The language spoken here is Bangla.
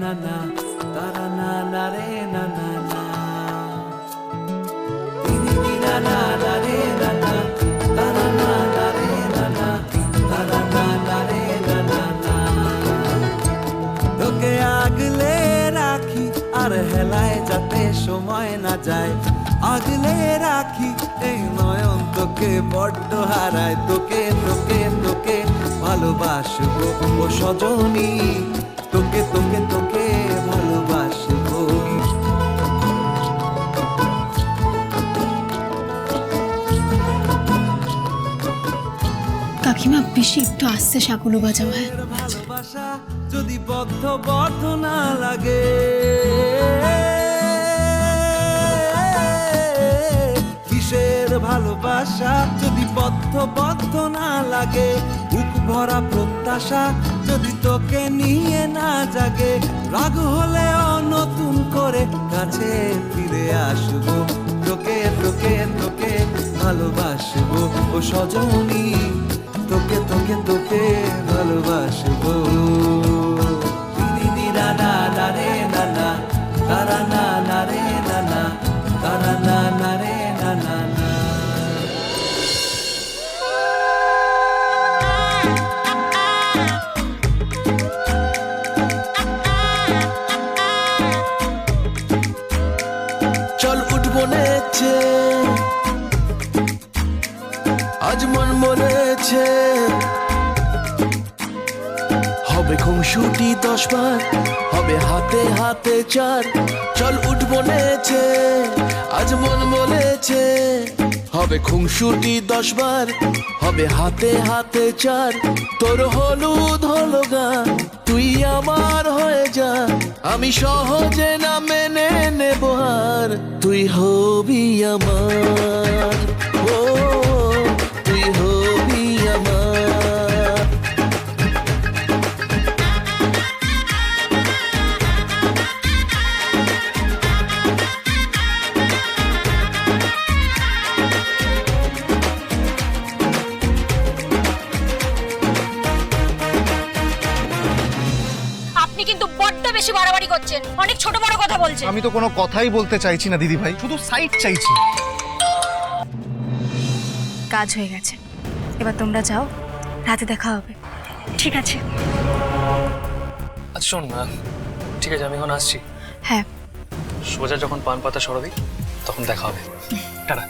na na ta ra na na re na na na ti ni ni na na na re na na ta ra na na re na na ta ra na na re na na na তোকে আগলে রাখি আর হেলায় যাতে সময় না যায় আগলে রাখি এই নয়ন তোকে বড্ড হারায় তোকে তোকে তোকে ভালোবাসবো ও সজনী তোকে তোকে তো কাকিমা বেশি একটু আস্তে সাকুলো বাজাও হ্যাঁ। ভালোবাসা যদি বদ্ধ বদ্ধ না লাগে, কিসের ভালোবাসা যদি বদ্ধ বদ্ধ না লাগে? বুক ভরা প্রত্যাশা যদি তোকে নিয়ে না জাগে, রাগ হলেও নতুন করে কাছে ফিরে আসব। তোকে তোকে তোকে ভালোবাসবো। ও সজনী ভালোবাসবো। দিদি না না রে না না, তারা না না রে না না, তারা না না রে না না না। চল উঠবো নেছে আজ মন মনেছে। হবে খুনসুটি দশ বার, হবে হাতে হাতে চার। চল উঠবো নেছে আজ মন বলেছে। হবে খুনসুটি দশ বার, হবে হাতে হাতে চার। তোর হলুদ হলো গান তুই আমার হয়ে যা। আমি সহজে না মেনে নেব আর তুই হবি আমার। বেশি বাড়াবাড়ি করছেন। অনেক ছোট বড় কথা বলছেন। আমি তো কোনো কথাই বলতে চাইছি না দিদি ভাই শুধু সাইড চাইছি। কাজ হয়ে গেছে। এবার তোমরা যাও রাতে দেখা হবে। ঠিক আছে। আচ্ছা শোন না ঠিক আছে আমি এখন আসছি। হ্যাঁ। সোজা যখন পান পাতা সরাবি তখন দেখা হবে। টাটা।